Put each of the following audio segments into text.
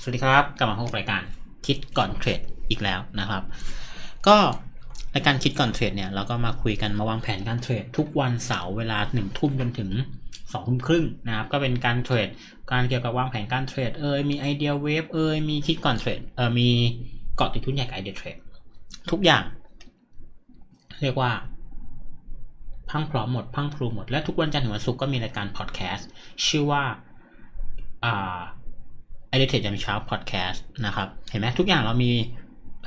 สวัสดีครับ กลับมาพบรายการคิดก่อนเทรดอีกแล้วนะครับ ก็รายการคิดก่อนเทรดเนี่ยเราก็มาคุยกันมาวางแผนการเทรดทุกวันเสาร์เวลาหนึ่งทุ่มจนถึงสองทุ่มครึ่งนะครับ ก็เป็นการเทรดการเกี่ยวกับวางแผนการเทรดเอยมีไอเดียเวฟเอยมีคิดก่อนเทรดเออมีเกาะติดทุนใหญ่ไอเดียเทรดทุกอย่าง เรียกว่าพังพร้อมหมดพังพรูหมดและทุกวันจันทร์ถึงวันศุกร์ก็มีรายการพอดแคสต์ชื่อว่าอ่า ไอเด t เทรดยามเช้าพอดแคสต์นะครับ เห็นไหมทุกอย่างเรามี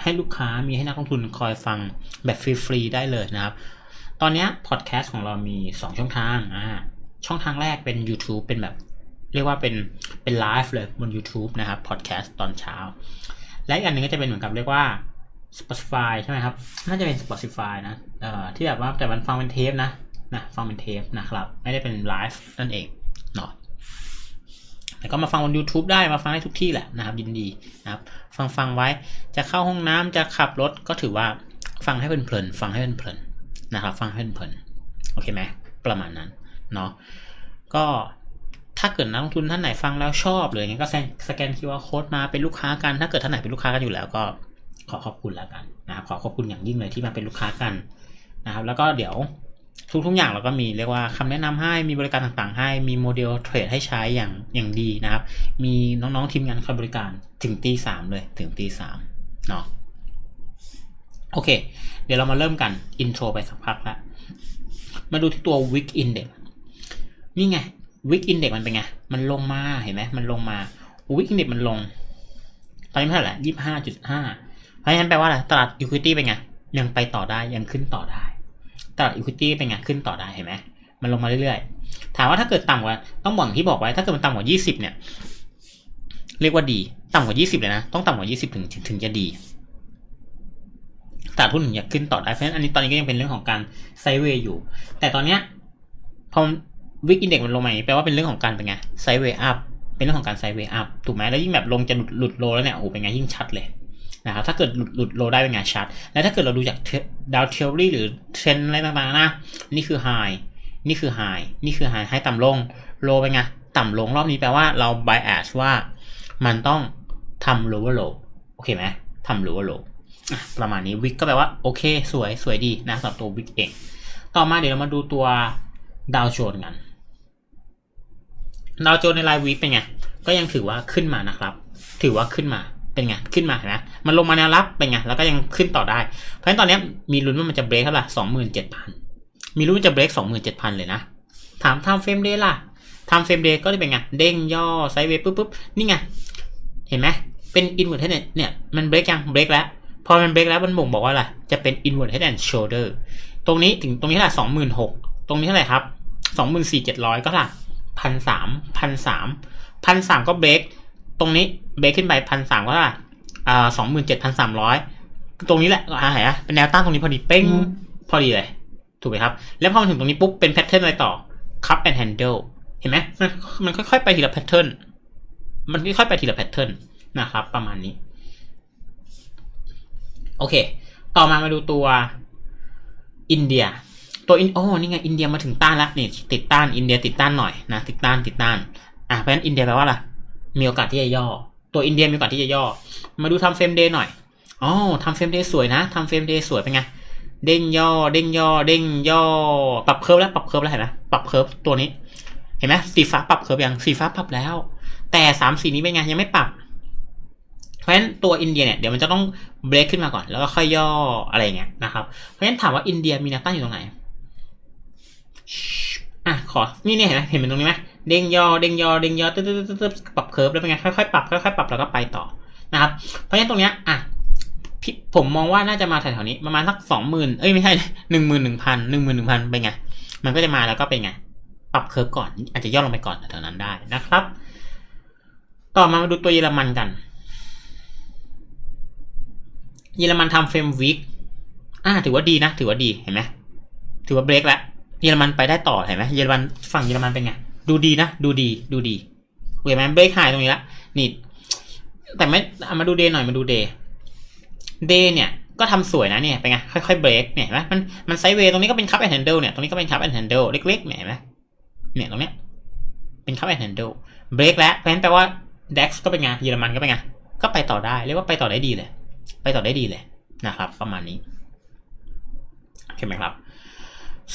ให้ลูกค้ามีให้นักลงทุนคอยฟังแบบฟรีๆได้เลยนะครับ ตอนนี้พอดแคสต์ของเรามี 2 ช่องทางอ่าช่องทางแรกเป็น YouTube เป็นแบบ เรียกว่าเป็นเป็นไลฟ์เลยบน YouTube นะครับพอดแคสต์ตอนเช้า และอีกอันหนึงก็จะเป็นเหมือนกับเรียกว่า Spotify ใช่ไหมครับ น่าจะเป็น Spotify นะเอ่อที่แบบว่าแต่มันฟังเป็นเทปนะนะฟังเป็นเทปนะครับ ไม่ได้เป็นไลฟ์นั่นเองเนาะ แต่ก็มาฟังบน YouTube ได้มาฟังได้ทุกที่แหละนะครับยินดีนะครับฟังฟังไว้จะเข้าห้องน้ำจะขับรถก็ถือว่าฟังให้เพลินๆฟังให้เพลินๆนะครับฟังให้เพลินๆโอเคไหมประมาณนั้นเนาะก็ถ้าเกิดนักลงทุนท่านไหนฟังแล้วชอบเลยงั้นก็สแกน QR code มาเป็นลูกค้ากันถ้าเกิดท่านไหนเป็นลูกค้ากันอยู่แล้วก็ขอขอบคุณแล้วกันนะครับขอขอบคุณอย่างยิ่งเลยที่มาเป็นลูกค้ากันนะครับแล้วก็เดี๋ยว ทุกทุกอย่างเราก็มีเรียกว่าคำแนะนำให้มีบริการต่างๆ ให้มีโมเดลเทรดให้ใช้อย่างอย่างดีนะครับ มีน้องๆทีมงานคอยบริการถึงตีสามเลยถึงตีสามเนาะโอเค เดี๋ยวเรามาเริ่มกันอินโทรไปสักพักละมาดูที่ตัว Wick Index นี่ไง Wick Index มันเป็นไง มันลงมาเห็นไหมมันลงมา Wick Index มันลง ตอนนี้เท่าไหร่ยี่ห้าจุดห้าเพราะฉะนั้นแปลว่าอะไรตลาด equity เป็นไง ยังไปต่อได้ยังขึ้นต่อได้ ตลาด equity เป็นไงขึ้นต่อได้เห็นไหมมันลงมาเรื่อยๆ ถามว่าถ้าเกิดต่ำกว่าต้องบอกอย่างที่บอกไว้ ถ้าเกิดมันต่ำกว่า 20 เนี่ย เรียกว่าดี ต่ำกว่า 20 เลยนะ ต้องต่ำกว่า 20ถึงถึงถึงจะดีตลาดหุ้นถึงจะขึ้นต่อได้เพราะฉะนั้นอันนี้ตอนนี้ก็ยังเป็นเรื่องของการไซเวย์อยู่ แต่ตอนเนี้ยพอวิกอินเด็กมันลงมาอย่างนี้แปลว่าเป็นเรื่องของการเป็นไงไซเวย์อัพเป็นเรื่องของการไซเวย์อัพถูกไหมแล้วยิ่งแบบลงจะหลุดหลุดโลแล้วเนี่ยโอ้โหเป็นไงยิ่งชัดเลย นะครับถ้าเกิดหลุดหลุดโลได้เป็นไงชัด แล้วถ้าเกิดเราดูจากดาวเทอรี่หรือเทรนอะไรต่างๆนะ นี่คือไฮนี่คือไฮนี่คือไฮให้ต่ำลงโลเป็นไงต่ำลงรอบนี้แปลว่าเรา bias ว่ามันต้องทำ lower low โอเคไหมทำ lower low อ่ประมาณนี้วิกก็แปลว่าโอเค สวยสวยดีนะสำหรับตัววิกเอง ต่อมาเดี๋ยวเรามาดูตัวดาวโจนกันดาวโจนในรายวิกเป็นไง ก็ยังถือว่าขึ้นมานะครับ ถือว่าขึ้นมา เป็นไงขึ้นมาเห็นไหมมันลงมาแนวรับเป็นไงแล้วก็ยังขึ้นต่อได้ เพราะฉะนั้นตอนนี้มีลุ้นว่ามันจะเบรกเท่าไหร่สองหมื่นเจ็ดพันมีลุ้นว่าจะเบรกสองหมื่นเจ็ดพันเลยนะถามทำเฟรมเดย์ล่ะทำเฟรมเดย์ก็จะเป็นไงเด้งย่อไซด์เวย์ปุ๊บปุ๊บนี่ไงเห็นไหมเป็นอินเวอร์เทนเนี่ยมันเบรกยังเบรกแล้ว พอมันเบรกแล้วมันบ่งบอกว่าอะไรจะเป็น inward head and shoulder ตรงนี้ถึงตรงนี้เท่าไหร่สองหมื่นหกตรงนี้เท่าไหร่ครับสองหมื่นสี่เจ็ดร้อยก็ล่ะพันสามพันสามพันสามก็เบรก ตรงนี้เบรกขึ้นไปพันสามก็ล่ะอ่าสองหมื่นเจ็ดพันสามร้อยตรงนี้แหละอ่าเห็นไหมเป็นแนวต้านตรงนี้พอดีเป้งพอดีเลย ถูกไหมครับ แล้วพอมาถึงตรงนี้ปุ๊บเป็นแพทเทิร์นอะไรต่อ cup and handle เห็นไหมมันมันค่อยๆไปทีละแพทเทิร์นมันค่อยๆไปทีละแพทเทิร์นนะครับ ประมาณนี้ โอเค ต่อมามาดูตัวอินเดีย ตัวอินโอ้นี่ไงอินเดียมาถึงต้านแล้วนี่ติดต้านอินเดียติดต้านหน่อยนะติดต้านติดต้าน อะเพราะฉะนั้นอินเดียแปลว่าอะไร มีโอกาสที่จะย่อ ตัวอินเดียมีโอกาสที่จะย่อ มาดูทำเฟรมเดย์หน่อยอ๋อทำเฟรมเดย์สวยนะทำเฟรมเดย์สวยเป็นไงเด้งย่อ เด้งย่อ เด้งย่อ ปรับเคิร์ฟแล้วปรับเคิร์ฟแล้วเห็นไหมปรับเคิร์ฟตัวนี้ เห็นไหมสีฟ้าปรับเคิร์ฟยังสีฟ้าปรับแล้ว แต่สามสีนี้เป็นไงยังไม่ปรับ เพราะฉะนั้นตัวอินเดียเนี่ยเดี๋ยวมันจะต้องเบรกขึ้นมาก่อนแล้วก็ค่อยย่ออะไรเงี้ยนะครับ เพราะฉะนั้นถามว่าอินเดียมีแนวต้านอยู่ตรงไหนอะขอนี่เนี่ยเห็นไหมเห็นเป็นตรงนี้ไหม เด้งย่อเด้งย่อเด้งย่อตึ๊ดตึ๊ดตึ๊ดตึ๊ดปรับเคิร์ฟแล้วเป็นไงค่อยๆปรับค่อยๆปรับแล้วก็ไปต่อนะครับเพราะฉะนั้นตรงเนี้ยอะพี่ผมมองว่าน่าจะมาแถวๆนี้ประมาณสักสองหมื่นเอ้ยไม่ใช่หนึ่งหมื่นหนึ่งพันหนึ่งหมื่นหนึ่งพันเป็นไงมันก็จะมาแล้วก็เป็นไงปรับเคิร์ฟก่อน อาจจะย่อลงไปก่อนแถวนั้นได้นะครับ ต่อมามาดูตัวเยอรมันกัน เยอรมันทำเฟรมวิกอ่าถือว่าดีนะ ถือว่าดีเห็นไหมถือว่าเบรกแล้วเยอรมันไปได้ต่อเห็นไหมเยอรมันฝั่งเยอรมันเป็นไง ดูดีนะ ดูดี ดูดีเห็นไหมเบรกหายตรงนี้ละนี่ แต่ไม่เอามาดูเดย์หน่อยมาดูเดย์เดย์เนี่ย ก็ทำสวยนะเนี่ยเป็นไงค่อยๆเบรกเนี่ยเห็นไหมมันมันไซด์เวย์ตรงนี้ก็เป็นคัพแอนด์แฮนเดิลเนี่ยตรงนี้ก็เป็นคัพแอนด์แฮนเดิลเล็กๆเนี่ยเห็นไหมเนี่ยตรงเนี้ยเป็นคัพแอนด์แฮนเดิลเบรกแล้วเพราะฉะนั้นแปลว่า DAX ก็เป็นไงเยอรมันก็เป็นไงก็ไปต่อได้เรียกว่าไปต่อได้ดีเลย ไปต่อได้ดีเลยนะครับ ประมาณนี้โอเคไหมครับ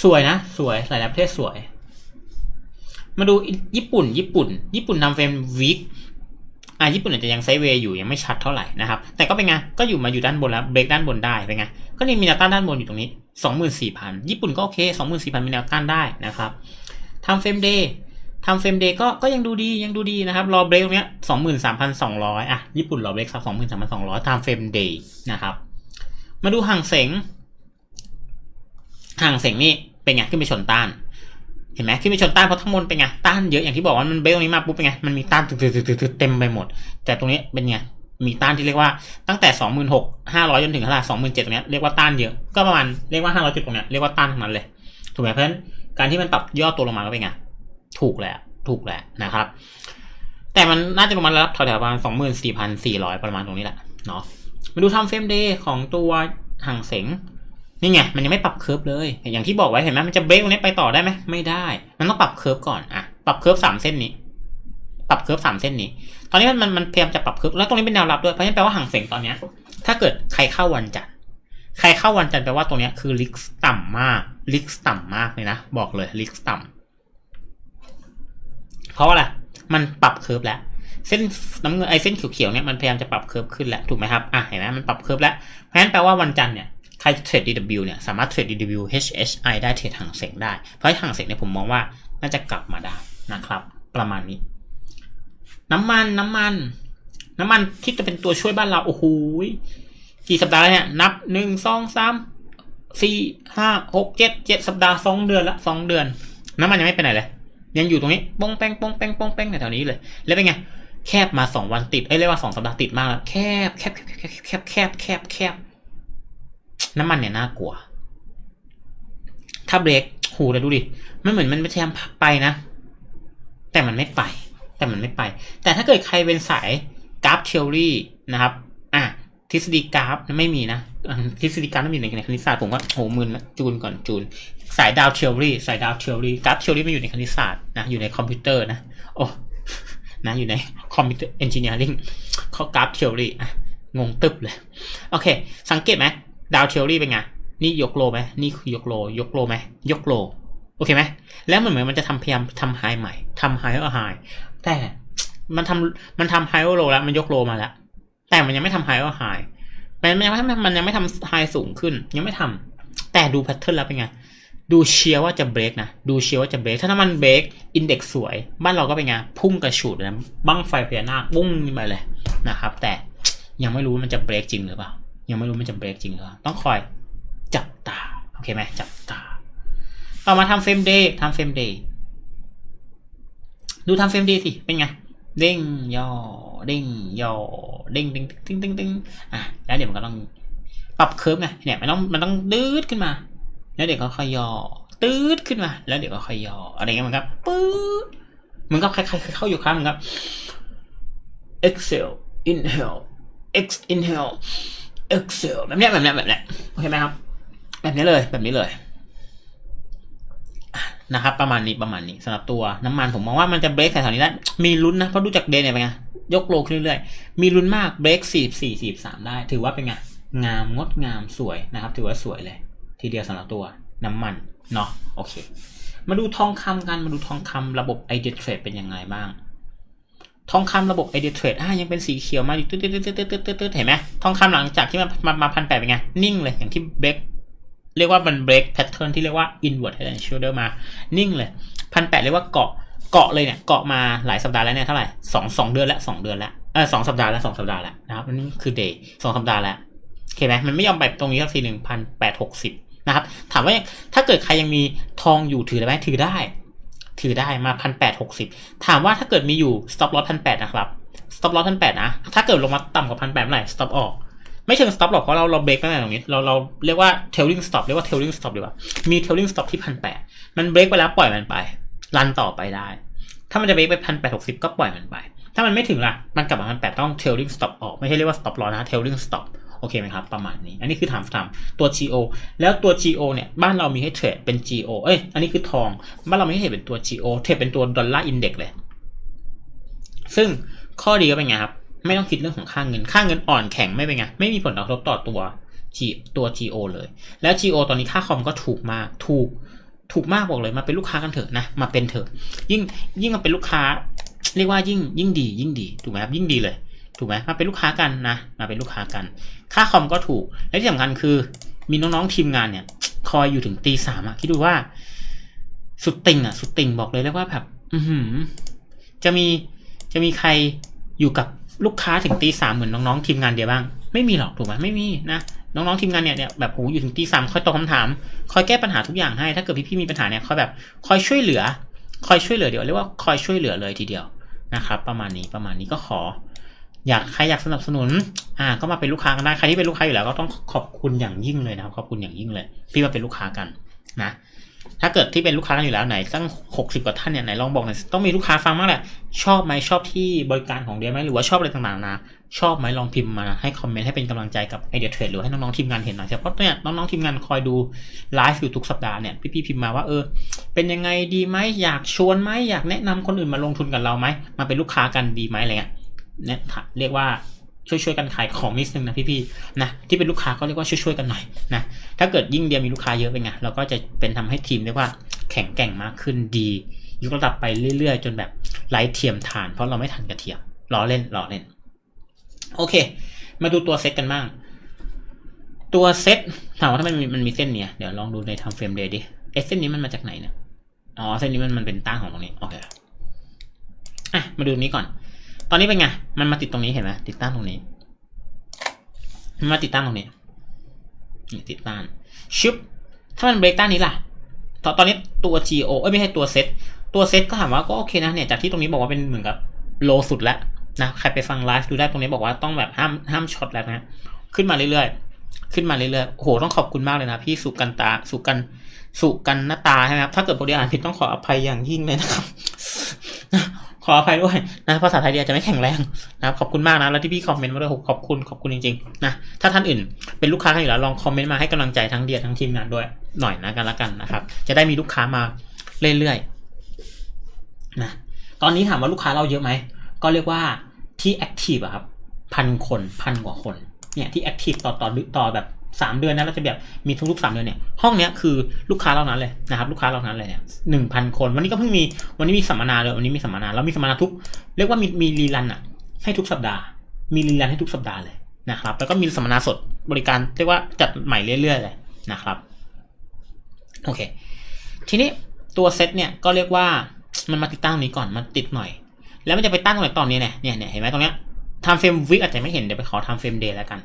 สวยนะ สวยหลายประเทศสวย มาดูญี่ปุ่น ญี่ปุ่น ญี่ปุ่นทำเฟรมวิกอะญี่ปุ่นอาจจะยังไซเวย์อยู่ยังไม่ชัดเท่าไหร่นะครับ แต่ก็เป็นไง ก็อยู่มาอยู่ด้านบนแล้วเบรกด้านบนได้เป็นไง ก็ยังมีแนวต้านด้านบนอยู่ตรงนี้สองหมื่นสี่พันญี่ปุ่นก็โอเคสองหมื่นสี่พันมีแนวต้านได้นะครับทำเฟรมเดย์ทำเฟรมเดย์ก็ก็ยังดูดียังดูดีนะครับ รอเบรกตรงเนี้ยสองหมื่นสามพันสองร้อยอะ ญี่ปุ่นรอเบรกสักสองหมื่นสามพันสองร้อยทำเฟรมเดย์นะครับ มาดูห่างเสงห่างเสงนี่เป็นไงขึ้นไปชนต้าน เห็นไหมขึ้นไปชนต้านเพราะทั้งบนเป็นไงต้านเยอะอย่างที่บอกว่ามันเบรกตรงนี้มาปุ๊บเป็นไงมันมีต้านตึ๊ดๆๆๆเต็มไปหมด แต่ตรงนี้เป็นไงมีต้านที่เรียกว่าตั้งแต่สองหมื่นหกห้าร้อยจนถึงเท่าไหร่สองหมื่นเจ็ดตรงนี้เรียกว่าต้านเยอะก็ประมาณเรียกว่าห้าร้อยจุดตรงเนี้ยเรียกว่าต้านทั้งนั้นเลยถูกไหมเพราะฉะนั้นการที่มันปรับย่อตัวลงมาก็เป็นไงถูกแหละถูกแหละนะครับ แต่มันน่าจะประมาณระดับแถวๆประมาณสองหมื่นสี่พันสี่ร้อยประมาณตรงนี้แหละเนาะมาดูทำเฟรมเดย์ของตัวห่างเสง นี่ไงมันยังไม่ปรับเคิร์ฟเลยอย่างที่บอกไว้เห็นไหมมันจะเบรกตรงนี้ไปต่อได้ไหมไม่ได้ มันต้องปรับเคิร์ฟก่อนอะปรับเคิร์ฟสามเส้นนี้ ปรับเคิร์ฟสามเส้นนี้ ตอนนี้มันมันพยายามจะปรับเคิร์ฟแล้วตรงนี้เป็นแนวรับด้วยเพราะฉะนั้นแปลว่าห่างเสียงตอนเนี้ย ถ้าเกิดใครเข้าวันจันทร์ใครเข้าวันจันทร์แปลว่าตรงนี้คือลิกต่ำมากลิกต่ำมากเลยนะบอกเลยลิกต่ำเพราะว่าอะไรมันปรับเคิร์ฟแล้วเส้นน้ำเงินไอเส้นเขียวๆเนี่ยมันพยายามจะปรับเคิร์ฟขึ้นแล้วถูกไหมครับอะเห็นไหมมันปรับเคิร์ฟแล้วเพราะฉะนั้นแปลว่าวันจันทร์เนี่ย รเทรด DW เนี่ยสามารถเทรด DW HSI ได้เทรดห่างเสงได้ เพราะห่างเสงเนี่ยผมมองว่าน่าจะกลับมาได้นะครับ ประมาณนี้ น้ำมันน้ำมัน น้ำมันที่จะเป็นตัวช่วยบ้านเรา โอ้โหกี่สัปดาห์แล้วเนี่ยนับหนึ่งสองสามสี่ห้าหกเจ็ดเจ็ดสัปดาห์สองเดือนละสองเดือน น้ำมันยังไม่ไปไหนเลย ยังอยู่ตรงนี้ป้องแป้งป้องแป้งป้องแป้งแถวนี้เลย แล้วเป็นไงแคบมาสองวันติด เอ้ยเรียกว่าสองสัปดาห์ติดมากแล้ว แคบแคบแคบแคบแคบแคบแคบแคบ น้ำมันเนี่ยน่ากลัว ถ้าเบรกหูเลยดูดิ มันเหมือนมันพยายามไปนะ แต่มันไม่ไป แต่มันไม่ไป แต่ถ้าเกิดใครเป็นสายกราฟเทอรี่นะครับ อะทฤษฎีกราฟไม่มีนะทฤษฎีกราฟไม่มีในคณิตศาสตร์ผมก็โหมึนละจูนก่อนจูน สายดาวเทอรี่สายดาวเทอรี่กราฟเทอรี่ไม่อยู่ในคณิตศาสตร์นะอยู่ในคอมพิวเตอร์นะโอ้นะอยู่ในคอมพิวเตอร์เอนจิเนียริงเขากราฟเทอรี่อะงงตึบเลย โอเค สังเกตไหม ดาวเทอรี่เป็นไง นี่ยกโลไหมนี่คือยกโล ยกโลไหมยกโล โอเคไหม แล้วมันเหมือนมันจะทำพยายามทำไฮใหม่ทำไฮก็ไฮแต่มันทำมันทำไฮโอโลแล้ว มันยกโลมาแล้ว แต่มันยังไม่ทำไฮก็ไฮมันยังไม่มันยังไม่ทำไฮสูงขึ้น ยังไม่ทำแต่ดูแพทเทิร์นแล้วเป็นไงดูเชียร์ว่าจะเบรกนะ ดูเชียร์ว่าจะเบรก ถ้าน้ำมันเบรกอินเด็กซ์สวย บ้านเราก็เป็นไง พุ่งกระฉูดนะ บั้งไฟพญานาคปุ้งไปเลยนะครับ แต่ยังไม่รู้มันจะเบรกจริงหรือเปล่า ยังไม่รู้มันจะเบรกจริงหรือเล่าต้องคอยจับตา โอเคไหมจับตาต่อมาทำเฟรมเดย์ทำเฟรมเดย์ดูทำเฟรมเดย์สิ เป็นไง เด้งย่อเด้งย่อเด้งเด้งตึ้งตึ้งตึ้งอะแล้วเดี๋ยวมันก็ต้องปรับเคิร์ฟไงเนี่ยมันต้องมันต้องดืดขึ้นมา แล้วเดี๋ยวก็ค่อยย่อตืดขึ้นมา แล้วเดี๋ยวก็ค่อยย่ออะไรเงี้ยมันครับปื๊ดมันก็คล้ายๆเข้าอยู่ครั้งเหมือนกับ exhale inhale ex inhale exhale แบบเนี้ยแบบเนี้ยแบบเนี้ยโอเคไหมครับ แบบนี้เลยแบบนี้เลยนะครับ ประมาณนี้ประมาณนี้สำหรับตัวน้ำมันผมมองว่ามันจะเบรกแถวๆนี้แล้วมีลุ้นนะเพราะดูจากเดนเนี่ยเป็นไงยกโลขึ้นเรื่อยๆมีลุ้นมากเบรกสี่สี่สี่สามได้ ถือว่าเป็นไงงามงดงามสวยนะครับ ถือว่าสวยเลย ทีเดียวสำหรับตัวน้ำมันเนาะโอเค มาดูทองคำกันมาดูทองคำระบบไอเดียเทรดเป็นยังไงบ้าง ทองคำระบบไอเดียเทรดอะยังเป็นสีเขียวมาอยู่ตึ๊ดตึ๊ดตึ๊ดตึ๊ดตึ๊ดตึ๊ดเห็นไหมทองคำหลังจากที่มันมามาพันแปดเป็นไง นิ่งเลยอย่างที่เบรกเรียกว่ามัน break pattern ที่เรียกว่า inward head and shoulder มา นิ่งเลยพันแปดเรียกว่าเกาะเกาะเลยเนี่ยเกาะมาหลายสัปดาห์แล้วเนี่ยเท่าไหร่สองสองเดือนแล้วสองเดือนแล้วเออสองสัปดาห์แล้วสองสัปดาห์แล้วนะครับอันนี้คือ day สองสัปดาห์แล้วโอเคไหมมันไม่ยอมไปตรงนี้สักทีหนึ่งพันแปดหกสิบนะครับถามว่าถ้าเกิดใครยังมีทองอยู่ถือได้ไหมถือได้ ถือได้มาพันแปดหกสิบถามว่าถ้าเกิดมีอยู่ stop loss พันแปดนะครับ stop loss พันแปดนะ ถ้าเกิดลงมาต่ำกว่าพันแปดเมื่อไหร่ stop ออก ไม่เชิง stop หรอกเพราะเราเราเบรกตั้งแต่ตรงนี้ เราเราเรียกว่า tailing stop เรียกว่า tailing stop ดีกว่า มี tailing stop ที่พันแปดมันเบรกไปแล้วปล่อยมันไป รันต่อไปได้ ถ้ามันจะเบรกไปพันแปดหกสิบก็ปล่อยมันไป ถ้ามันไม่ถึงล่ะ มันกลับมาพันแปดต้อง tailing stop ออก ไม่ใช่เรียกว่า stop loss นะ tailing stop อเคไหมครับ ประมาณนี้ อันนี้คือถามถามตัว GO แล้วตัว GO เนี่ยบ้านเรามีให้เทรดเป็น GO เอ้ยอันนี้คือทองบ้านเราไม่ให้เทรดเป็นตัว GO เทรดเป็นตัวดอลลาร์อินเด็กเลย ซึ่งข้อดีก็เป็นไงครับ ไม่ต้องคิดเรื่องของค่าเงินค่าเงินอ่อนแข็งไม่เป็นไงไม่มีผลกระทบต่อตัว G ตัว GO เลย แล้ว GO ตอนนี้ค่าคอมก็ถูกมากถูกถูกมากบอกเลยมาเป็นลูกค้ากันเถอะนะมาเป็นเถอะ ยิ่งยิ่งมาเป็นลูกค้า เรียกว่ายิ่งยิ่งดี ยิ่งดีถูกไหมครับยิ่งดีเลยถูกไหมมาเป็นลูกค้ากันนะมาเป็นลูกค้ากัน ค่าคอมก็ถูก และที่สำคัญคือ มีน้องๆทีมงานเนี่ย คอยอยู่ถึงตีสามอะคิดดูว่า สุดติ่งอะสุดติ่งบอกเลยเรียว่าแบบ อืจะมีจะมีใครอยู่กับลูกค้าถึงตีสามเหมือนน้องๆทีมงานเดียวบ้าง ไม่มีหรอกถูกไหมไม่มีนะน้องๆทีมงานเนี่ยเนี่ยแบบโหอยู่ถึงตีสามคอยตอบคำถาม คอยแก้ปัญหาทุกอย่างให้ ถ้าเกิดพี่ๆมีปัญหาเนี่ยคอยแบบคอยช่วยเหลือ คอยช่วยเหลือเดี๋ยวเรียกว่าคอยช่วยเหลือเลยทีเดียวนะครับ ประมาณนี้ประมาณนี้ก็ขอ อยากใครอยากสนับสนุน อ่า ก็มาเป็นลูกค้ากันได้ใครที่เป็นลูกค้าอยู่แล้วก็ต้องขอบคุณอย่างยิ่งเลยนะครับ ขอบคุณอย่างยิ่งเลย ที่มาเป็นลูกค้ากันนะถ้าเกิดที่เป็นลูกค้ากันอยู่แล้วไหนตั้งหกสิบกว่าท่านเนี่ยไหนลองบอกหน่อยต้องมีลูกค้าฟังบ้างแหละ ชอบไหมชอบที่บริการของเดียไหมหรือว่าชอบอะไรต่างๆนะชอบไหมลองพิมพ์มาให้คอมเมนต์ให้เป็นกำลังใจกับไอเดียเทรดหรือให้น้องๆทีมงานเห็นหน่อยเฉพาะเนี่ยน้องๆทีมงานคอยดูไลฟ์อยู่ทุกสัปดาห์เนี่ยพี่ๆพิมพ์มาว่าเออเป็นยังไงดีไหมอยากชวนไหมอยากแนะนำคนอื่นมาลงทุนกับเราไหมมาเป็นลูกค้ากันดีไหมอะไรเงี้ย เนี่ยเรียกว่าช่วยๆกันขายของนิดนึงนะพี่ๆนะที่เป็นลูกค้าก็เรียกว่าช่วยๆกันหน่อยนะถ้าเกิดยิ่งเดียมีลูกค้าเยอะเป็นไงเราก็จะเป็นทำให้ทีมเรียกว่าแข็งแกร่งมากขึ้นดียกระดับไปเรื่อยๆ จนแบบไร้เทียมทาน เพราะเราไม่ทันกระเทียมล้อเล่นล้อเล่น โอเค มาดูตัวเซตกันบ้าง ตัวเซตถามว่าถ้ามันมีมันมีเส้นเนี่ยเดี๋ยวลองดูในทำเฟรมเดย์ดิเอเส้นนี้มันมาจากไหนเนี่ยอ๋อเส้นนี้มันมันเป็นต้านของตรงนี้โอเคอะมาดูนี้ก่อน ตอนนี้เป็นไง มันมาติดตรงนี้เห็นไหมติดตั้งตรงนี้ มันมาติดตั้งตรงนี้นี่ติดตั้งชุบถ้ามันเบรกต้านี้ล่ะ ตอนตอนนี้ตัว GO เอ้ยไม่ใช่ตัวเซตตัวเซตก็ถามว่าก็โอเคนะเนี่ยจากที่ตรงนี้บอกว่าเป็นเหมือนกับโลสุดแล้วนะใครไปฟังไลฟ์ดูได้ตรงนี้บอกว่าต้องแบบห้ามห้ามช็อตแล้วนะ ขึ้นมาเรื่อยๆ ขึ้นมาเรื่อยๆโอ้โหต้องขอบคุณมากเลยนะพี่สุกันตาสุกันสุกันหน้าตาใช่ไหมครับถ้าเกิดบริอ่านผิดต้องขออภัยอย่างยิ่งเลยนะครับ ขออภัยด้วยนะภาษาไทยเดียจะไม่แข็งแรงนะครับขอบคุณมากนะแล้วที่พี่คอมเมนต์มาด้วยขอบคุณขอบคุณจริงๆนะถ้าท่านอื่นเป็นลูกค้ากันอยู่แล้วลองคอมเมนต์มาให้กำลังใจทั้งเดียทั้งทีมงานด้วยหน่อยนะกันละกันนะครับ จะได้มีลูกค้ามาเรื่อยๆนะตอนนี้ถามว่าลูกค้าเราเยอะไหมก็เรียกว่าที่แอคทีฟอะครับพันคนพันกว่าคนเนี่ยที่แอคทีฟต่อต่อต่อแบบ สามเดือนนะเราจะแบบมีทุกๆสามเดือนเนี่ยห้องเนี้ยคือลูกค้าเรานั้นเลยนะครับลูกค้าเรานั้นเลยเนี่ยหนึ่งพันคน วันนี้ก็เพิ่งมีวันนี้มีสัมมนาเลยวันนี้มีสัมมนาแล้วมีสัมมนาทุก เรียกว่ามีมีรีรันอะให้ทุกสัปดาห์ มีรีรันให้ทุกสัปดาห์เลยนะครับ แล้วก็มีสัมมนาสดบริการเรียกว่าจัดใหม่เรื่อยๆเลยนะครับโอเค ทีนี้ตัวเซตเนี่ยก็เรียกว่ามันมาติดตั้งนี้ก่อนมันติดหน่อย แล้วมันจะไปตั้งตรงไหนตอนนี้นะเนี่ยเนี่ยเห็นไหมตรงเนี้ยทำเฟรมวิกอาจจะไม่เห็นเดี๋ยวไปขอทำเฟรมเดย์แล้วกัน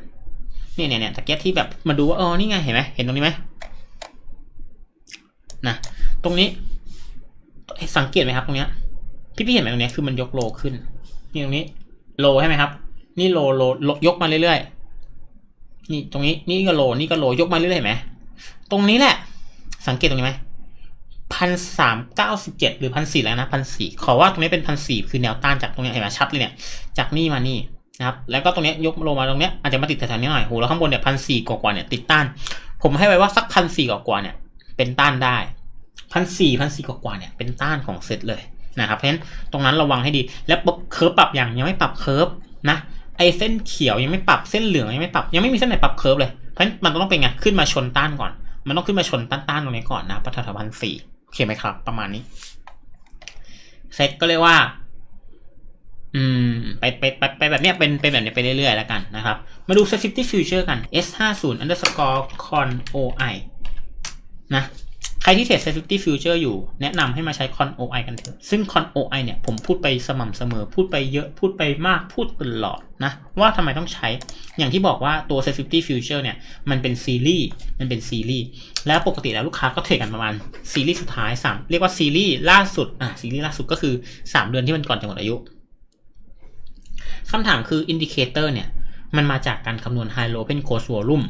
เนี่ยเนี่ยเนี่ยตะเกียบที่แบบมาดูว่าอ๋อนี่ไงเห็นไหมเห็นตรงนี้ไหมนะตรงนี้ สังเกตไหมครับตรงเนี้ยพี่พี่เห็นไหมตรงเนี้ยคือมันยกโลขึ้นนี่ตรงนี้ โลใช่ไหมครับ นี่โลโลโลยกมาเรื่อยๆนี่ตรงนี้นี่ก็โลนี่ก็โลยกมาเรื่อยๆเห็นไหมตรงนี้แหละ สังเกตตรงนี้ไหมพันสามเก้าสิบเจ็ดหรือพันสี่แล้วนะพันสี่ขอว่าตรงนี้เป็นพันสี่คือแนวต้านจากตรงนี้เห็นไหมชัดเลยเนี่ย จากนี่มานี่ นะครับแล้วก็ตรงนี้ยกโลมาตรงนี้อาจจะมาติดแถวๆนี้หน่อยโหแล้วข้างบนเนี่ยพันสี่กว่าเนี่ยติดต้าน ผมให้ไว้ว่าสักพันสี่กว่าเนี่ยเป็นต้านได้พันสี่พันสี่กว่าเนี่ยเป็นต้านของเซตเลยนะครับเพราะฉะนั้นตรงนั้นระวังให้ดี แล้วเคิร์ฟปรับอย่างยังไม่ปรับเคิร์ฟนะไอเส้นเขียวยังไม่ปรับเส้นเหลืองยังไม่ปรับ ยังไม่มีเส้นไหนปรับเคิร์ฟเลยเพราะฉะนั้นมันต้องเป็นไงขึ้นมาชนต้านก่อน มันต้องขึ้นมาชนต้านๆตรงนี้ก่อนนะปัทพันสี่โอเคไหมครับ ประมาณนี้เซตก็เรียกว่า อืมไปไปไปไปแบบเนี้ยเป็นเป็นแบบนี้ไปเรื่อยๆแล้วกันนะครับ มาดู sensitivity future กัน S50 underscore con OI นะ ใครที่เทรด sensitivity future อยู่แนะนำให้มาใช้ con OI กันเถอะ ซึ่ง con OI เนี่ยผมพูดไปสม่ำเสมอ พูดไปเยอะพูดไปมากพูดตลอดนะ ว่าทำไมต้องใช้ อย่างที่บอกว่าตัว sensitivity future เนี่ย มันเป็นซีรีส์มันเป็นซีรีส์แล้วปกติแล้วลูกค้าก็เทรดกันประมาณซีรีส์สุดท้าย3เรียกว่าซีรีส์ล่าสุดอะซีรีส์ล่าสุดก็คือ 3 เดือนที่มันก่อนจะหมดอายุ คำถามคืออินดิเคเตอร์เนี่ย มันมาจากการคำนวณ high low open close volume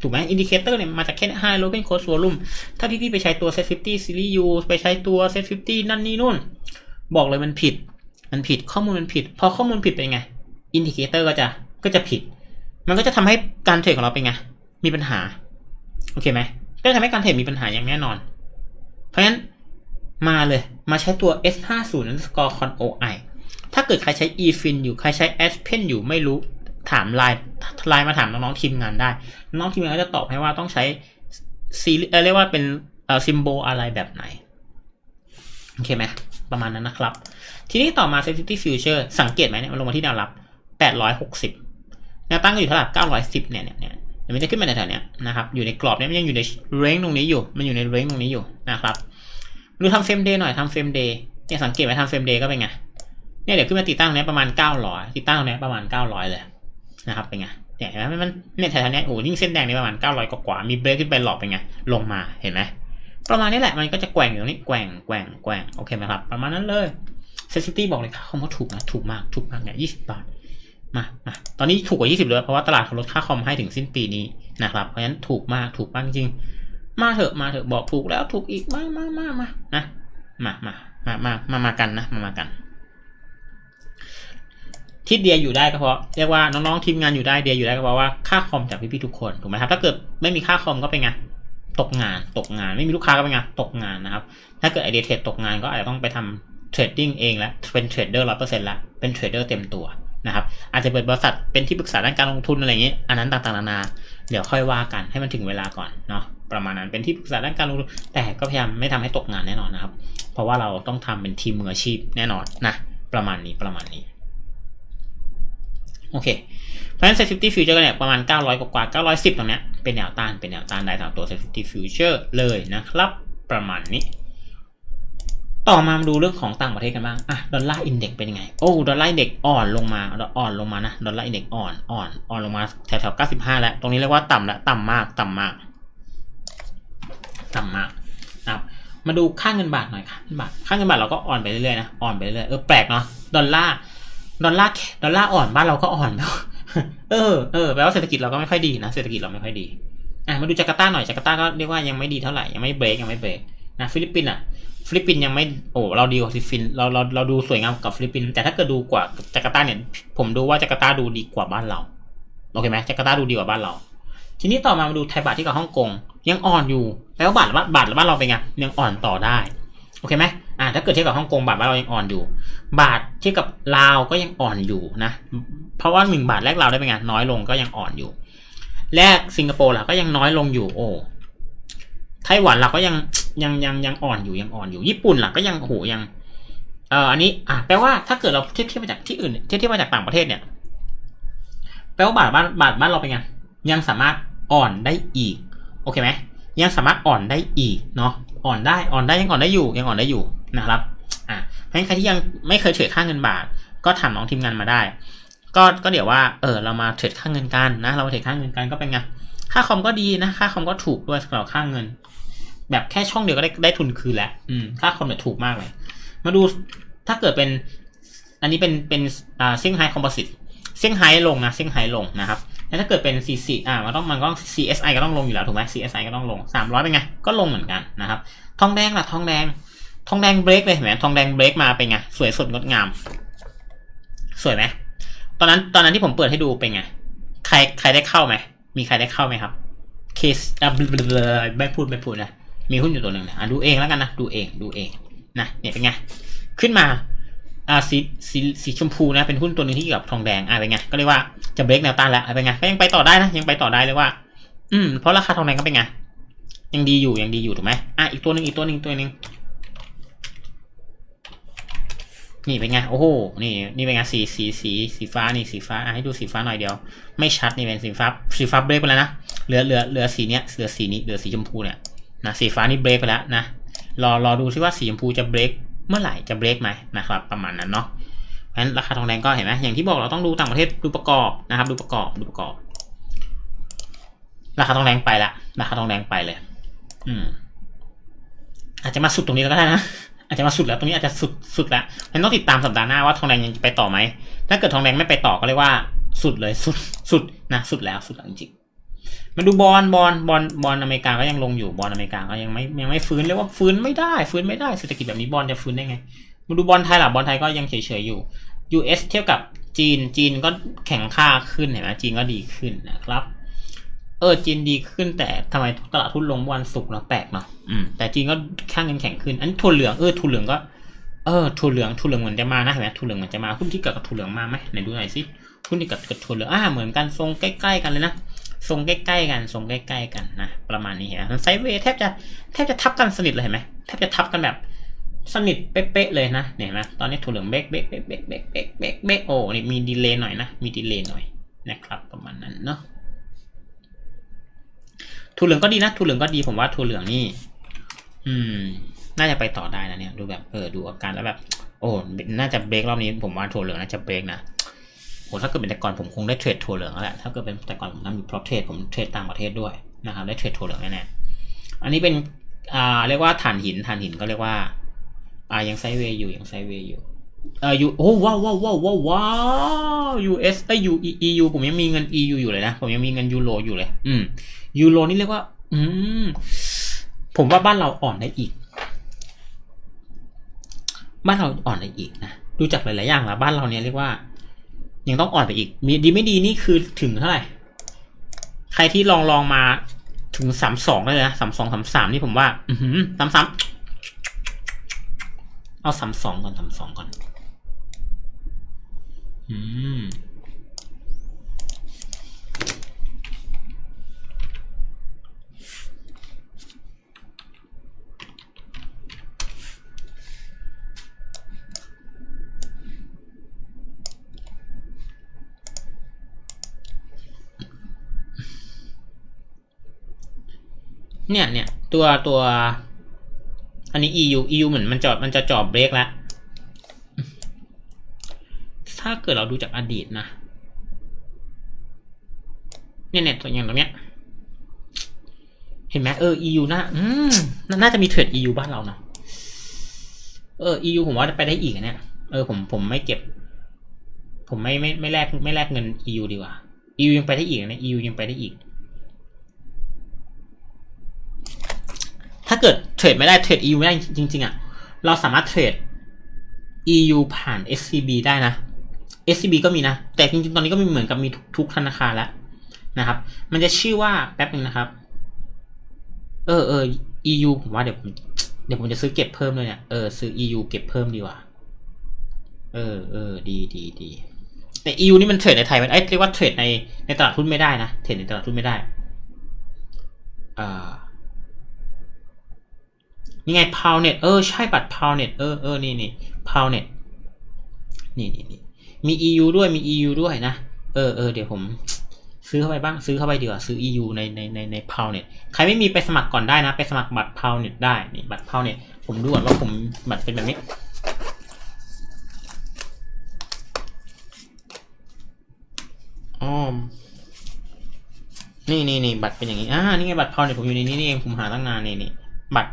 ถูกไหมอินดิเคเตอร์เนี่ยมาจากแค่ high low open close volume ถ้าพี่พี่ไปใช้ตัว set 50 series U ไปใช้ตัว set 50 นั่นนี่นู่น บอกเลยมันผิด มันผิดข้อมูลมันผิด พอข้อมูลผิดเป็นไงอินดิเคเตอร์ก็จะก็จะผิด มันก็จะทำให้การเทรดของเราเป็นไง มีปัญหา โอเคไหมก็จะทำให้การเทรดมีปัญหาอย่างแน่นอน เพราะฉะนั้นมาเลย มาใช้ตัว S50 underscore con OI ถ้าเกิดใครใช้ eFin อยู่ใครใช้ S Pen อยู่ไม่รู้ถามไลน์ไลน์มาถามน้องๆทีมงานได้ น้องทีมงานก็จะตอบให้ว่าต้องใช้ซีเออเรียกว่าเป็นเอ่อซิมโบอะไรแบบไหน โอเคไหมประมาณนั้นนะครับ ทีนี้ต่อมา sensitivity future สังเกตไหมเนี่ยมันลงมาที่แนวรับ 860 แนวตั้งก็อยู่เท่าไหร่910 เนี่ยเนี่ยเนี่ยมันจะขึ้นมาในแถวๆเนี้ยนะครับ อยู่ในกรอบเนี้ยมันยังอยู่ในเรนจ์ตรงนี้อยู่ มันอยู่ในเรนจ์ตรงนี้อยู่นะครับ ดูทำเฟรมเดย์หน่อยทำเฟรมเดย์เนี่ยสังเกตไหมทำเฟรมเดย์ก็เป็นไง เนี่ยเดี๋ยวขึ้นมาติดตั้งเนี้ยประมาณ900ติดตั้งเนี้ยประมาณ900เลยนะครับเป็นไงเนี่ยเห็นไหมมันเนี่ยแถวๆนี้โอ้ยิ่งเส้นแดงนี่ประมาณ900กว่ามีเบรกขึ้นไปหลอกเป็นไงลงมาเห็นไหมประมาณนี้แหละมันก็จะแกว่งอยู่ตรงนี้แกว่งแกว่งแกว่งโอเคไหมครับประมาณนั้นเลยเซซิตี้บอกเลยค่าคอมก็ถูกนะถูกมากถูกมากเนี่ย20บาทมามาตอนนี้ถูกกว่า 20เลยเพราะว่าตลาดเขาลดค่าคอมให้ถึงสิ้นปีนี้นะครับ เพราะฉะนั้นถูกมากถูกมากจริง มาเถอะมาเถอะบอกถูกแล้วถูกอีกมามามามานะมามามามามามากันนะมามากัน ที่เดียอยู่ได้ก็เพราะเรียกว่าน้องๆทีมงานอยู่ได้เดียอยู่ได้ก็เพราะว่าค่าคอมจากพี่ๆทุกคนถูกไหมครับถ้าเกิดไม่มีค่าคอมก็เป็นไงตกงานตกงานไม่มีลูกค้าก็เป็นไงตกงานนะครับ ถ้าเกิดไอเดียเทรดตกงานก็อาจจะต้องไปทำเทรดดิ้งเองแล้วเป็นเทรดเดอร์ร้อยเปอร์เซ็นต์ละเป็นเทรดเดอร์เต็มตัวนะครับอาจจะเปิดบริษัทเป็นที่ปรึกษาด้านการลงทุนอะไรอย่างนี้ อันนั้นต่างๆนานา เดี๋ยวค่อยว่ากันให้มันถึงเวลาก่อนเนาะประมาณนั้นเป็นที่ปรึกษาด้านการลงทุนแต่ก็พยายามไม่ทำให้ตกงานแน่นอนนะครับ เพราะว่าเราต้องทำเป็นทีมมืออาชีพแน่นอนนะประมาณนี้ประมาณนี้ โอเค เพราะฉะนั้น sensitivity future เนี่ยประมาณ 900 กว่าๆ910 ตรงเนี้ยเป็นแนวต้าน เป็นแนวต้านได้ตามตัว sensitivity future เลยนะครับ ประมาณนี้ ต่อมามาดูเรื่องของต่างประเทศกันบ้าง อะ ดอลลาร์อินเด็กเป็นยังไง โอ้ ดอลลาร์อินเด็กอ่อนลงมา อ่อนลงมานะ ดอลลาร์อินเด็กอ่อน อ่อน อ่อนลงมาแถวๆ95 แล้ว ตรงนี้เรียกว่าต่ำแล้ว ต่ำมาก ต่ำมาก ต่ำมากนะครับมาดูค่าเงินบาทหน่อยค่ะเงินบาทค่าเงินบาทเราก็อ่อนไปเรื่อยๆนะอ่อนไปเรื่อยๆเออแปลกเนาะดอลลาร์ ดอลลาร์ดอลลาร์อ่อนบ้านเราก็อ่อนแล้วเออเออแปลว่าเศรษฐกิจเราก็ไม่ค่อยดีนะเศรษฐกิจเราไม่ค่อยดีอะมาดูจาการ์ตาหน่อยจาการ์ตาก็เรียกว่ายังไม่ดีเท่าไหร่ยังไม่เบรกยังไม่เบรกนะฟิลิปปินส์อะฟิลิปปินส์ยังไม่โอ้เราดีกว่าฟิลิปปินส์เราเราเราดูสวยงามกับฟิลิปปินส์แต่ถ้าเกิดดูกว่าจาการ์ตาเนี่ยผมดูว่าจาการ์ตาดูดีกว่าบ้านเราโอเคไหมจาการ์ตาดูดีกว่าบ้านเรา ทีนี้ต่อมามาดูไทยบาทที่กับฮ่องกงยังอ่อนอยู่แล้วบาทบาทบ้านเราเป็นไงยังอ่อนต่อได้โอเคไหม อ่าถ้าเกิดเทียบกับฮ่องกงบาทบ้านเรายังอ่อนอยู่ บาทเทียบกับลาวก็ยังอ่อนอยู่นะเพราะว่าหนึ่งบาทแรกเราได้เป็นไงน้อยลงก็ยังอ่อนอยู่แรกสิงคโปร์ล่ะก็ยังน้อยลงอยู่โอ้ไต้หวันเราก็ยังยังยังยังอ่อนอยู่ยังอ่อนอยู่ ญี่ปุ่นล่ะก็ยังโอ้โหยังเอ่ออันนี้อะแปลว่าถ้าเกิดเราเทียบเทียบมาจากที่อื่นเทียบเทียบมาจากต่างประเทศเนี่ยแปลว่าบาทบ้านบาทบ้านเราเป็นไงยังสามารถอ่อนได้อีก โอเคไหมยังสามารถอ่อนได้อีกเนาะอ่อนได้อ่อนได้ยังอ่อนได้อยู่ยังอ่อนได้อยู่ นะครับอะเพราะฉะนั้นใครที่ยังไม่เคยเทรดค่าเงินบาท ก็ถามน้องทีมงานมาได้ ก็ก็เดี๋ยวว่าเออเรามาเทรดค่าเงินกันนะ เรามาเทรดค่าเงินกันก็เป็นไงค่าคอมก็ดีนะค่าคอมก็ถูกด้วยสำหรับค่าเงิน แบบแค่ช่องเดียวก็ได้ได้ทุนคืนแล้วอืมค่าคอมเนี่ยถูกมากเลย มาดูถ้าเกิดเป็น อันนี้เป็นเป็นอ่าเซี่ยงไฮ้คอมโพสิตเซี่ยงไฮ้ลงนะเซี่ยงไฮ้ลงนะครับแล้วถ้าเกิดเป็น CC อ่ามันต้องมันก็ต้อง CSI ก็ต้องลงอยู่แล้วถูกไหม CSI ก็ต้องลง 300 เป็นไง ก็ลงเหมือนกันนะครับ ทองแดงล่ะทองแดง ทองแดงเบรกเลยเห็นไหมทองแดงเบรกมาเป็นไงสวยสดงดงาม สวยไหมตอนนั้นตอนนั้นที่ผมเปิดให้ดูเป็นไงใครใครได้เข้าไหมมีใครได้เข้าไหมครับเคสอะไม่พูดไม่พูดนะมีหุ้นอยู่ตัวหนึ่งนะอะดูเองแล้วกันนะดูเองดูเองนะเนี่ยเป็นไงขึ้นมาอ่าสีสีสีชมพูนะเป็นหุ้นตัวหนึงที่เกี่ยวกับทองแดงอะเป็นไงก็เรียกว่าจะเบรกแนวต้านแล้วเป็นไงก็ยังไปต่อได้นะยังไปต่อได้เลยว่า อืมเพราะราคาทองแดงก็เป็นไงยังดีอยู่ยังดีอยู่ถูกไหมอะอีกตัวหนึ่งอีกตัวหนึ่งตัวหนึ่ง นี่เป็นไง โอ้โห นี่ นี่เป็นไงสีสีสีสีฟ้านี่สีฟ้าให้ดูสีฟ้าหน่อยเดียว ไม่ชัดนี่เป็นสีฟ้า สีฟ้าเบรกไปแล้วนะ เหลือเหลือเหลือสีเนี้ย เหลือสีนี้เหลือสีชมพูเนี่ยนะสีฟ้านี่เบรกไปแล้วนะ รอรอดูซิว่าสีชมพูจะเบรกเมื่อไหร่จะเบรกไหมนะครับ ประมาณนั้นเนาะเพราะฉะนั้นราคาทองแดงก็เห็นไหมอย่างที่บอกเราต้องดูต่างประเทศดูประกอบนะครับ ดูประกอบดูประกอบ ราคาทองแดงไปละราคาทองแดงไปเลย อืมอาจจะมาสุดตรงนี้ก็ได้นะ อาจจะมาสุดแล้วตรงนี้อาจจะสุดสุดแล้วงั้นต้องติดตามสัปดาห์หน้าว่าทองแดงยังไปต่อไหม ถ้าเกิดทองแดงไม่ไปต่อก็เรียกว่าสุดเลยสุดสุดนะสุดแล้วสุดแล้วจริงมาดูบอลบอลบอลบอลอเมริกาก็ยังลงอยู่บอลอเมริกาก็ยังไม่ยังไม่ฟื้นเรียกว่าฟื้นไม่ได้ ฟื้นไม่ได้เศรษฐกิจแบบนี้บอลจะฟื้นได้ไง มาดูบอลไทยล่ะบอลไทยก็ยังเฉยๆอยู่ US เทียบกับจีนจีนก็แข็งค่าขึ้นเห็นไหมจีนก็ดีขึ้นนะครับ เออจีนดีขึ้นแต่ทำไมตลาดทุนลงวันศุกร์เนาะแปลกเนาะอืมแต่จีนก็ข้างเงินแข็งขึ้น อันทุนเหลืองเออทุนเหลืองก็เออทุนเหลืองทุนเหลืองเหมือนจะมานะเห็นไหมทุนเหลืองเหมือนจะมาหุ้นที่เกิดกับทุนเหลืองมาไหมไหนดูหน่อยสิหุ้นที่เกิดกับทุนเหลืองอ่าเหมือนกันทรงใกล้ๆกันเลยนะทรงใกล้ๆกันทรงใกล้ๆกันนะประมาณนี้เห็นไหมไซเวแทบจะแทบจะทับกันสนิทเลยเห็นไหมแทบจะทับกันแบบสนิทเป๊ะๆเลยนะเนี่ยนะตอนนี้ทุนเหลืองเบ๊กเบ๊กเบ๊กเบ๊กเบ๊กเบ๊กเบ๊กโอ้นี่มีดีเลย์หน่อยนะมีดีเลย์หน่อยนะครับประมาณนั้นเนาะ ถั่วเหลืองก็ดีนะถั่วเหลืองก็ดีผมว่าถั่วเหลืองนี่ อืม น่าจะไปต่อได้นะเนี่ย ดูแบบเออดูอาการแล้วแบบ โอ้น่าจะเบรกรอบนี้ผมว่าถั่วเหลืองน่าจะเบรกนะโหถ้าเกิดเป็นแต่ก่อนผมคงได้เทรดถั่วเหลืองแล้วแหละถ้าเกิดเป็นแต่ก่อนผมทำอยู่เพราะเทรดผมเทรดต่างประเทศด้วยนะครับได้เทรดถั่วเหลืองแน่ๆอันนี้เป็นอ่าเรียกว่าฐานหินฐานหินก็เรียกว่า อ่ายังไซเวย์อยู่ยังไซเวย์อยู่ เออยูโอ้ว้าวว้าวว้าวว้าวว้าว US ไอยู EU ผมยังมีเงิน EU อยู่เลยนะผมยังมีเงินยูโรอยู่เลย อืมยูโรนี่เรียกว่า อืมผมว่าบ้านเราอ่อนได้อีก บ้านเราอ่อนได้อีกนะดูจากหลายๆอย่างแล้วบ้านเราเนี่ยเรียกว่า ยังต้องอ่อนไปอีก มีดีไม่ดีนี่คือถึงเท่าไหร่ ใครที่ลองลองมาถึงสามสองได้เลยนะสามสองสามสามนี่ผมว่า อืสามสามเอาสามสองก่อนสามสองก่อน อืมเนี่ยเนี่ยตัวตัว อันนี้ EU EU เหมือนมันจอดมันจะจอบเบรกแล้ว ถ้า เกิดเราดูจากอดีตนะเนี่ยเนี่ยตัวอย่างตรงเนี้ย เห็นไหมเออ EU น่าอืมน่าน่าจะมีเทรด EU บ้านเรานะเออ EU ผมว่าไปได้อีกเนี่ยเออผมผมไม่เก็บ ผมไม่ไม่ไม่แลกไม่แลกเงิน EU ดีกว่า EU ยังไปได้อีกนะ EU ยังไปได้อีก ถ้าเกิดเทรดไม่ได้เทรด EU ไม่ได้จริง ๆอะเราสามารถเทรด EU ผ่าน SCB ได้นะ SCB ก็มีนะ แต่จริงๆ ตอนนี้ก็มีเหมือนกับมีทุกธนาคารแล้วนะครับ มันจะชื่อว่าแป๊บหนึ่งนะครับ เออเออ EU ผมว่าเดี๋ยวผมเดี๋ยวผมจะซื้อเก็บเพิ่มเลยเนี่ย เออซื้อ EU เก็บเพิ่มดีกว่า เออเออดีดีดีแต่ EU นี่มันเทรดในไทยมันเอ้ยเรียกว่าเทรดในในตลาดหุ้นไม่ได้นะ เทรดในตลาดหุ้นไม่ได้อ่านี่ไงพาวเน็ตเออใช่บัตรพาวเน็ตเออเออนี่นี่พาวเน็ตนี่นี่นี่ มี EU ด้วยมี EU ด้วยนะ เออเออเดี๋ยวผมซื้อเข้าไปบ้างซื้อเข้าไปดีกว่าซื้อ EU ในในในในพาวเน็ตใครไม่มีไปสมัครก่อนได้นะ ไปสมัครบัตรพาวเน็ตได้นี่บัตรพาวเน็ตผมดูก่อนว่าผมบัตรเป็นแบบนี้อ้อมนี่นี่นี่บัตรเป็นอย่างนี้อ่านี่ไงบัตรพาวเน็ตผมอยู่ในนี้นี่เองผมหาตั้งนานนี่นี่บัตร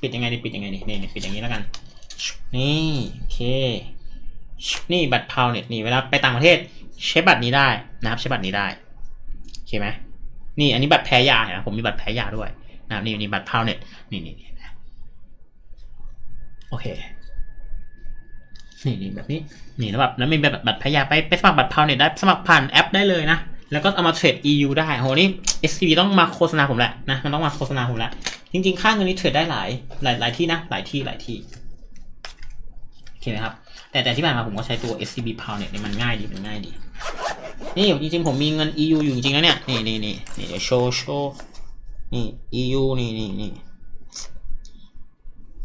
ปิดยังไงดีปิดยังไงดีนี่นี่ปิดอย่างนี้แล้วกัน นี่โอเค นี่บัตรพาวเน็ตนี่เวลาไปต่างประเทศใช้บัตรนี้ได้นะครับ ใช้บัตรนี้ได้โอเคไหมนี่อันนี้บัตรแพ้ยาเห็นไหมผมมีบัตรแพ้ยาด้วยนะครับนี่นี่บัตรพาวเน็ตนี่นี่นี่โอเคนี่นี่แบบนี้นี่แล้วแบบแล้วมีแบบบัตรแพ้ยาไปไปสมัครบัตรพาวเน็ตได้สมัครผ่านแอปได้เลยนะแล้วก็เอามาเทรด EU ได้โหนี่ SCB ต้องมาโฆษณาผมแหละนะมันต้องมาโฆษณาผมแหละจริงๆ ค่าเงินนี้เทรดได้หลายหลายหลายที่นะหลายที่หลายที่ ไหมครับ แต่แต่ที่ผ่านมาผมก็ใช้ตัว SCB Pound เนี่ยมันง่ายดีมันง่ายดี นี่จริงๆผมมีเงิน EU อยู่จริงๆแล้วเนี่ย นี่นี่นี่นี่เดี๋ยวโชว์โชว์นี่ EU นี่นี่นี่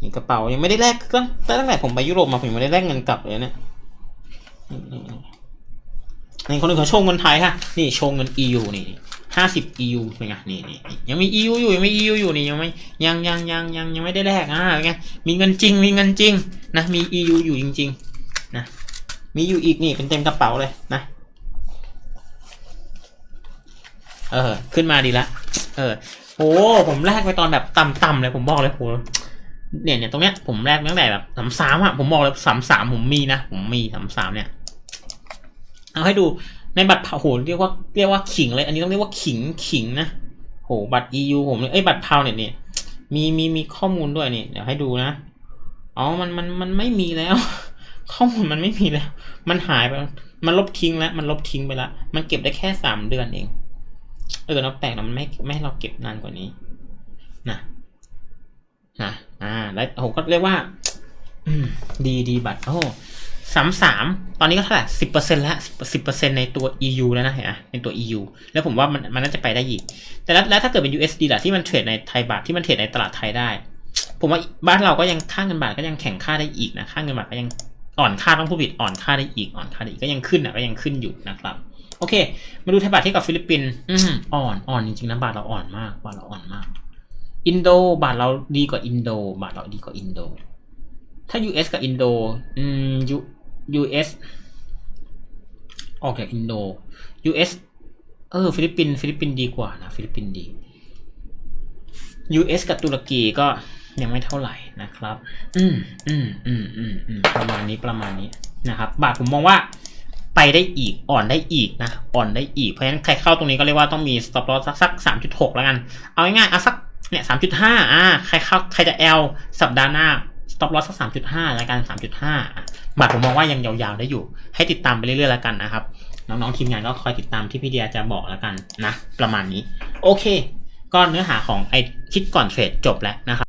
นี่กระเป๋ายังไม่ได้แลกตั้งตั้งแต่ผมไปยุโรปมาผมยังไม่ได้แลกเงินกลับเลยเนี่ยนี่คนอื่นเขาโชว์เงินไทยค่ะนี่โชว์เงิน EU นี่ ห้าสิบ EU เป็นไงนี่นี่นี่ยังมี EU อยู่ยังมี EU อยู่นี่ยังไม่ยังยังยังยังยังไม่ได้แลกอ่าเป็นไงมีเงินจริงมีเงินจริงนะมี EU อยู่จริง ๆ นะ มีอยู่อีกนี่เป็นเต็มกระเป๋าเลยนะเออขึ้นมาดีละเออโอ้ผมแลกไปตอนแบบต่ำๆเลยผมบอกเลยโหเนี่ยเนี่ยตรงเนี้ยผมแลกตั้งแต่แบบสามสามอะผมบอกเลยสามสามผมมีนะผมมีสามสามเนี่ย เอาให้ดูในบัตรโหเรียกว่าเรียกว่าขิงเลย อันนี้ต้องเรียกว่าขิงขิงนะโหบัตร EU ผมเนี่ยเอ้ยบัตรพาวเนี่ยเนี่ยมีมีมีข้อมูลด้วยนี่เดี๋ยวให้ดูนะอ๋อมันมันมันไม่มีแล้ว ข้อมูลมันไม่มีแล้ว มันหายไปมันลบทิ้งแล้ว มันลบทิ้งไปแล้วมันเก็บได้แค่สามเดือนเองเออเราแปลกนะมันไม่ไม่ให้เราเก็บนานกว่านี้นะนะอ่าแล้วผมก็เรียกว่าดีดีบัตรโอ้ สามสามตอนนี้ก็เท่าไหร่สิบเปอร์เซ็นแล้วสิบเปอร์เซ็นต์ในตัว EU แล้วนะเห็นไหมในตัว EU แล้วผมว่ามันมันน่าจะไปได้อีก แต่แล้วแล้วถ้าเกิดเป็น USD ล่ะที่มันเทรดในไทยบาทที่มันเทรดในตลาดไทยได้ ผมว่าบ้านเราก็ยังค่าเงินบาทก็ยังแข่งค่าได้อีกนะค่าเงินบาทก็ยังอ่อนค่าต้องผู้ผิดอ่อนค่าได้อีกอ่อนค่าได้อีกก็ยังขึ้นอะก็ยังขึ้นอยู่นะครับ โอเค มาดูไทยบาทเที่กับฟิลิปปินส์อ่อนอ่อนจริงๆนะบาทเราอ่อนมากบาทเราอ่อนมาก อินโดบาทเราดีกว่าอินโด บาทเราดีกว่าอินโดถ้า US กับอินโด อืม US ออกจากอินโด US เออ ฟิลิปปินส์ฟิลิปปินส์ดีกว่านะ ฟิลิปปินส์ดี US กับตุรกีก็ยังไม่เท่าไหร่นะครับ อืมอืมอืมอืมอืมประมาณนี้ประมาณนี้นะครับ บาทผมมองว่าไปได้อีกอ่อนได้อีกนะ อ่อนได้อีก เพราะฉะนั้นใครเข้าตรงนี้ก็เรียกว่าต้องมี stop loss สักสักสามจุดหกแล้วกัน เอาง่ายๆเอาสักเนี่ยสามจุดห้าอ่าใครเข้าใครจะ L สัปดาห์หน้า stop loss สักสามจุดห้าแล้วกันสามจุดห้าบาทผมมองว่ายังยาวๆได้อยู่ ให้ติดตามไปเรื่อยๆแล้วกันนะครับ น้องๆทีมงานก็คอยติดตามที่พี่เดียจะบอกแล้วกันนะ ประมาณนี้ โอเค ก็เนื้อหาของไอคิดก่อนเทรดจบแล้วนะครับ